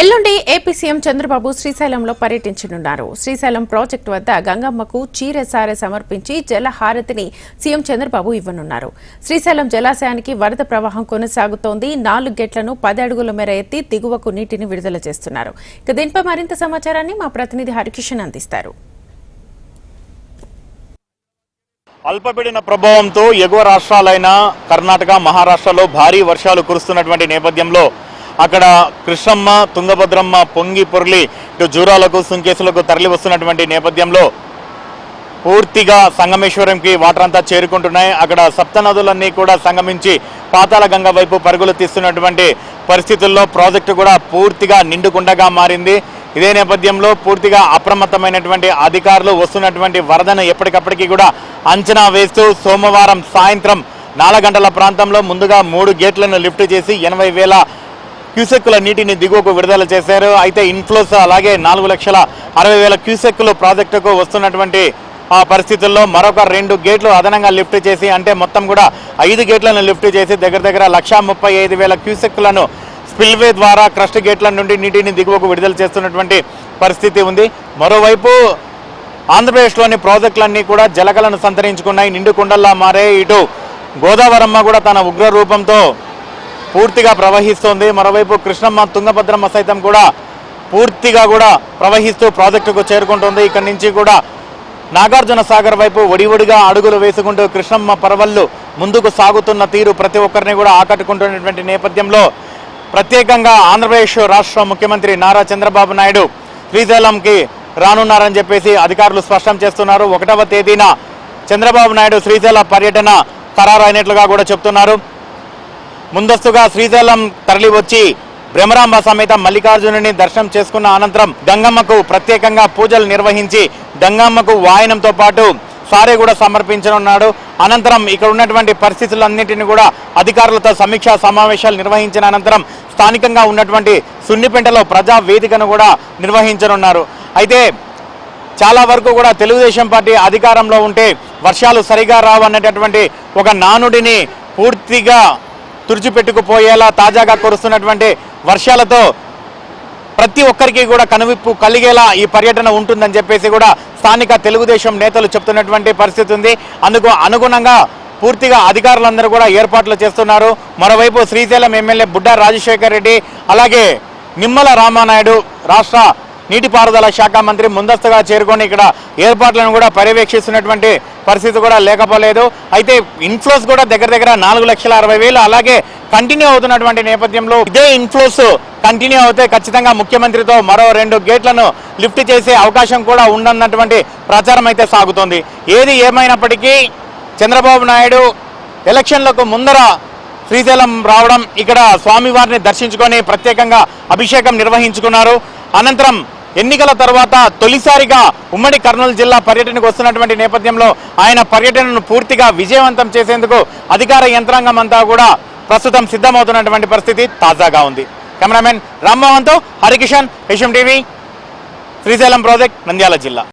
ఎల్లుండి AP CM Chandrababu శ్రీశైలంలో పర్యటించనున్నారు. శ్రీశైలం ప్రాజెక్టు వద్ద గంగమ్మకు చీరసార సమర్పించి జలహారతిని సీఎం చంద్రబాబు ఇవ్వనున్నారు. శ్రీశైలం జలాశయానికి వరద ప్రవాహం కొనసాగుతోంది. నాలుగు గేట్లను పది అడుగుల మేర ఎత్తి దిగువకు నీటిని విడుదల చేస్తున్నారు. ఇక దీనిపై మరింత సమాచారాన్ని మా ప్రతినిధి హరికిషన్ అందిస్తారు. అల్పపీడన ప్రభావంతో ఎగువ రాష్ట్రాలైన కర్ణాటక మహారాష్ట్రలో భారీ వర్షాలు కురుస్తున్నటువంటి నేపథ్యంలో అక్కడ కృష్ణమ్మ తుంగభద్రమ్మ పొంగి పొర్లి ఇటు జూరాలకు సుంకేసులకు తరలి వస్తున్నటువంటి నేపథ్యంలో పూర్తిగా సంగమేశ్వరంకి వాటర్ అంతా చేరుకుంటున్నాయి. అక్కడ సప్తనదులన్నీ కూడా సంగమించి పాతాల గంగ వైపు పరుగులు తీస్తున్నటువంటి పరిస్థితుల్లో ప్రాజెక్టు కూడా పూర్తిగా నిండుకుండగా మారింది. ఇదే నేపథ్యంలో పూర్తిగా అప్రమత్తమైనటువంటి అధికారులు వస్తున్నటువంటి వరదను ఎప్పటికప్పటికీ కూడా అంచనా వేస్తూ సోమవారం సాయంత్రం నాలుగు గంటల ప్రాంతంలో ముందుగా మూడు గేట్లను లిఫ్ట్ చేసి ఎనభై వేల క్యూసెక్కుల నీటిని దిగువకు విడుదల చేశారు. అయితే ఇన్ఫ్లోస్ అలాగే నాలుగు లక్షల అరవై వేల క్యూసెక్కులు ప్రాజెక్టుకు వస్తున్నటువంటి ఆ పరిస్థితుల్లో మరొక రెండు గేట్లు అదనంగా లిఫ్ట్ చేసి అంటే మొత్తం కూడా ఐదు గేట్లను లిఫ్ట్ చేసి దగ్గర దగ్గర లక్షా ముప్పై ఐదు వేల క్యూసెక్కులను స్పిల్వే ద్వారా క్రస్ట్ గేట్ల నుండి నీటిని దిగువకు విడుదల చేస్తున్నటువంటి పరిస్థితి ఉంది. మరోవైపు ఆంధ్రప్రదేశ్లోని ప్రాజెక్టులన్నీ కూడా జలకలను సంతరించుకున్నాయి. నిండు కుండల్లా మారే ఇటు గోదావరమ్మ కూడా తన ఉగ్ర రూపంతో పూర్తిగా ప్రవహిస్తోంది. మరోవైపు కృష్ణమ్మ తుంగభద్రమ్మ సైతం కూడా పూర్తిగా కూడా ప్రవహిస్తూ ప్రాజెక్టుకు చేరుకుంటుంది. ఇక్కడి నుంచి కూడా నాగార్జున సాగర్ వైపు ఒడివడిగా అడుగులు వేసుకుంటూ కృష్ణమ్మ పరవళ్ళు ముందుకు సాగుతున్న తీరు ప్రతి ఒక్కరిని కూడా ఆకట్టుకుంటున్నటువంటి నేపథ్యంలో ప్రత్యేకంగా ఆంధ్రప్రదేశ్ రాష్ట్ర ముఖ్యమంత్రి నారా చంద్రబాబు నాయుడు శ్రీశైలంకి రానున్నారని చెప్పేసి అధికారులు స్పష్టం చేస్తున్నారు. ఒకటవ తేదీన చంద్రబాబు నాయుడు శ్రీశైల పర్యటన ఖరారు అయినట్లుగా కూడా చెప్తున్నారు. ముందస్తుగా శ్రీశైలం తరలి వచ్చి భ్రమరాంబ సమేత మల్లికార్జునుని దర్శనం చేసుకున్న అనంతరం గంగమ్మకు ప్రత్యేకంగా పూజలు నిర్వహించి గంగమ్మకు వాయనంతో పాటు సారే కూడా సమర్పించనున్నాడు. అనంతరం ఇక్కడ ఉన్నటువంటి పరిస్థితులన్నింటినీ కూడా అధికారులతో సమీక్షా సమావేశాలు నిర్వహించిన అనంతరం స్థానికంగా ఉన్నటువంటి సున్నిపెంటలో ప్రజా వేదికను కూడా నిర్వహించనున్నారు. అయితే చాలా వరకు కూడా తెలుగుదేశం పార్టీ అధికారంలో ఉంటే వర్షాలు సరిగా రావు అనేటటువంటి ఒక నానుడిని పూర్తిగా తుడిచిపెట్టుకుపోయేలా తాజాగా కురుస్తున్నటువంటి వర్షాలతో ప్రతి ఒక్కరికి కూడా కనువిప్పు కలిగేలా ఈ పర్యటన ఉంటుందని చెప్పేసి కూడా స్థానిక తెలుగుదేశం నేతలు చెప్తున్నటువంటి పరిస్థితి ఉంది. అందుకు అనుగుణంగా పూర్తిగా అధికారులందరూ కూడా ఏర్పాట్లు చేస్తున్నారు. మరోవైపు శ్రీశైలం ఎమ్మెల్యే బుడ్డా రాజశేఖర్ రెడ్డి అలాగే నిమ్మల రామానాయుడు రాష్ట్ర నీటిపారుదల శాఖ మంత్రి ముందస్తుగా చేరుకొని ఇక్కడ ఏర్పాట్లను కూడా పర్యవేక్షిస్తున్నటువంటి పరిస్థితి కూడా లేకపోలేదు. అయితే ఇన్ఫ్లోస్ కూడా దగ్గర దగ్గర నాలుగు లక్షల అరవై వేలు అలాగే కంటిన్యూ అవుతున్నటువంటి నేపథ్యంలో ఇదే ఇన్ఫ్లోస్ కంటిన్యూ అవుతే ఖచ్చితంగా ముఖ్యమంత్రితో మరో రెండు గేట్లను లిఫ్ట్ చేసే అవకాశం కూడా ఉండన్నటువంటి ప్రచారం అయితే సాగుతోంది. ఏది ఏమైనప్పటికీ చంద్రబాబు నాయుడు ఎలక్షన్లకు ముందర శ్రీశైలం రావడం ఇక్కడ స్వామివారిని దర్శించుకొని ప్రత్యేకంగా అభిషేకం నిర్వహించుకున్నారు. అనంతరం ఎన్నికల తర్వాత తొలిసారిగా ఉమ్మడి కర్నూలు జిల్లా పర్యటనకు వస్తున్నటువంటి నేపథ్యంలో ఆయన పర్యటనను పూర్తిగా విజయవంతం చేసేందుకు అధికార యంత్రాంగం అంతా కూడా ప్రస్తుతం సిద్ధమవుతున్నటువంటి పరిస్థితి తాజాగా ఉంది. కెమెరామెన్ రామ్మోహన్తో Harikishan HM TV Srisailam project Nandyal జిల్లా.